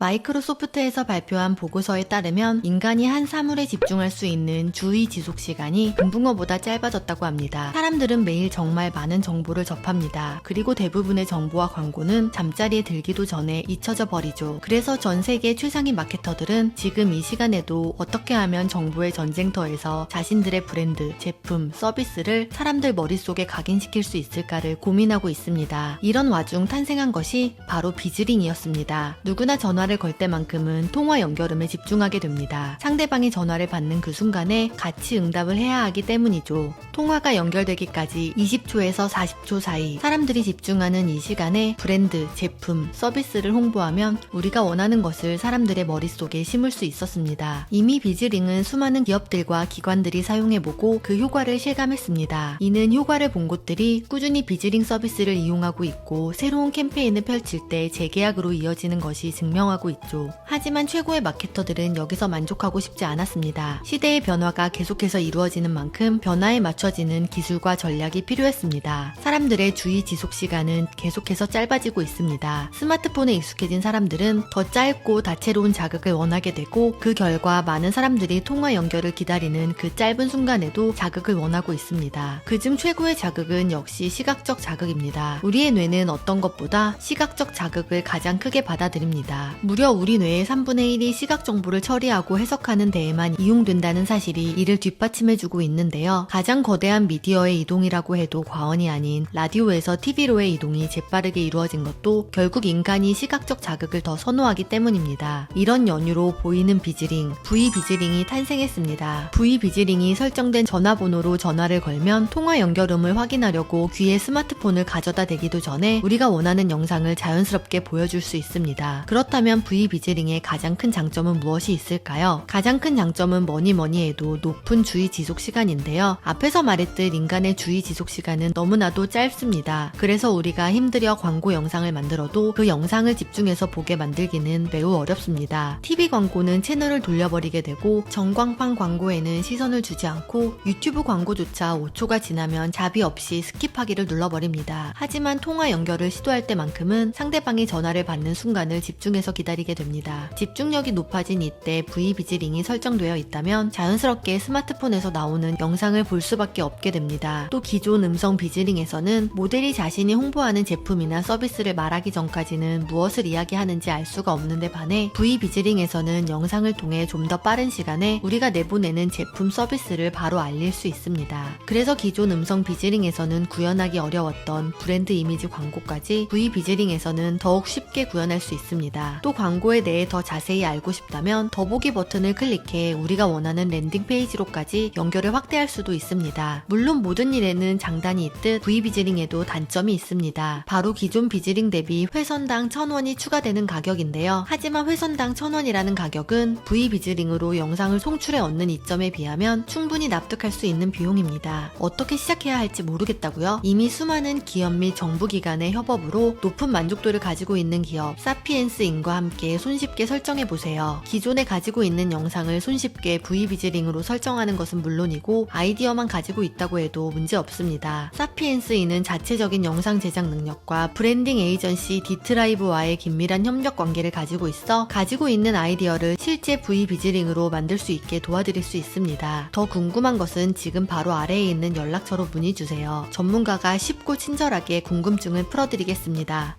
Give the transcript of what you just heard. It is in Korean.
마이크로소프트에서 발표한 보고서에 따르면 인간이 한 사물에 집중할 수 있는 주의 지속 시간이 금붕어보다 짧아졌다고 합니다. 사람들은 매일 정말 많은 정보를 접합니다. 그리고 대부분의 정보와 광고는 잠자리에 들기도 전에 잊혀져 버리죠. 그래서 전 세계 최상위 마케터들은 지금 이 시간에도 어떻게 하면 정보의 전쟁터에서 자신들의 브랜드, 제품, 서비스를 사람들 머릿속에 각인시킬 수 있을까를 고민하고 있습니다. 이런 와중 탄생한 것이 바로 비즈링이었습니다. 누구나 전화를 걸 때만큼은 통화 연결음에 집중하게 됩니다. 상대방이 전화를 받는 그 순간에 같이 응답을 해야 하기 때문이죠. 통화가 연결되기까지 20초에서 40초 사이 사람들이 집중하는 이 시간에 브랜드, 제품, 서비스를 홍보하면 우리가 원하는 것을 사람들의 머릿속에 심을 수 있었습니다. 이미 비즈링은 수많은 기업들과 기관들이 사용해보고 그 효과를 실감했습니다. 이는 효과를 본 곳들이 꾸준히 비즈링 서비스를 이용하고 있고 새로운 캠페인을 펼칠 때 재계약으로 이어지는 것이 증명하고 있죠. 하지만 최고의 마케터들은 여기서 만족하고 싶지 않았습니다. 시대의 변화가 계속해서 이루어지는 만큼 변화에 맞춰지는 기술과 전략이 필요했습니다. 사람들의 주의 지속 시간은 계속해서 짧아지고 있습니다. 스마트폰에 익숙해진 사람들은 더 짧고 다채로운 자극을 원하게 되고 그 결과 많은 사람들이 통화 연결을 기다리는 그 짧은 순간에도 자극을 원하고 있습니다. 그중 최고의 자극은 역시 시각적 자극입니다. 우리의 뇌는 어떤 것보다 시각적 자극을 가장 크게 받아들입니다. 무려 우리 뇌의 3분의 1이 시각 정보를 처리하고 해석하는 데에만 이용된다는 사실이 이를 뒷받침해주고 있는데요. 가장 거대한 미디어의 이동이라고 해도 과언이 아닌 라디오에서 TV로의 이동이 재빠르게 이루어진 것도 결국 인간이 시각적 자극을 더 선호하기 때문입니다. 이런 연유로 보이는 비즈링, V 비즈링이 탄생했습니다. V 비즈링이 설정된 전화번호로 전화를 걸면 통화 연결음을 확인하려고 귀에 스마트폰을 가져다 대기도 전에 우리가 원하는 영상을 자연스럽게 보여줄 수 있습니다. 그렇다면 V 비즈링의 가장 큰 장점은 무엇이 있을까요? 가장 큰 장점은 뭐니 뭐니 해도 높은 주의 지속 시간인데요. 앞에서 말했듯 인간의 주의 지속 시간은 너무나도 짧습니다. 그래서 우리가 힘들여 광고 영상을 만들어도 그 영상을 집중해서 보게 만들기는 매우 어렵습니다. TV 광고는 채널을 돌려버리게 되고 전광판 광고에는 시선을 주지 않고 유튜브 광고조차 5초가 지나면 자비 없이 스킵하기를 눌러버립니다. 하지만 통화 연결을 시도할 때만큼은 상대방이 전화를 받는 순간을 집중해서 기다 리게 됩니다. 집중력이 높아진 이때 V 비즈링이 설정되어 있다면 자연스럽게 스마트폰에서 나오는 영상을 볼 수밖에 없게 됩니다. 또 기존 음성 비즈링에서는 모델이 자신이 홍보하는 제품이나 서비스를 말하기 전까지는 무엇을 이야기하는지 알 수가 없는데 반해 V 비즈링에서는 영상을 통해 좀 더 빠른 시간에 우리가 내보내는 제품 서비스를 바로 알릴 수 있습니다. 그래서 기존 음성 비즈링에서는 구현하기 어려웠던 브랜드 이미지 광고까지 V 비즈링에서는 더욱 쉽게 구현할 수 있습니다. 또 광고에 대해 더 자세히 알고 싶다면 더보기 버튼을 클릭해 우리가 원하는 랜딩 페이지로까지 연결을 확대할 수도 있습니다. 물론 모든 일에는 장단이 있듯 V 비즈링에도 단점이 있습니다. 바로 기존 비즈링 대비 회선당 1000원이 추가되는 가격인데요. 하지만 회선당 1000원이라는 가격은 V 비즈링으로 영상을 송출해 얻는 이점에 비하면 충분히 납득할 수 있는 비용입니다. 어떻게 시작해야 할지 모르겠다고요? 이미 수많은 기업 및 정부기관의 협업으로 높은 만족도를 가지고 있는 기업 사피엔스인과 함께 손쉽게 설정해 보세요. 기존에 가지고 있는 영상을 손쉽게 V 비즈링으로 설정하는 것은 물론이고 아이디어만 가지고 있다고 해도 문제 없습니다. 사피엔스인은 자체적인 영상 제작 능력과 브랜딩 에이전시 디트라이브와의 긴밀한 협력 관계를 가지고 있어 가지고 있는 아이디어를 실제 V 비즈링으로 만들 수 있게 도와드릴 수 있습니다. 더 궁금한 것은 지금 바로 아래에 있는 연락처로 문의 주세요. 전문가가 쉽고 친절하게 궁금증을 풀어드리겠습니다.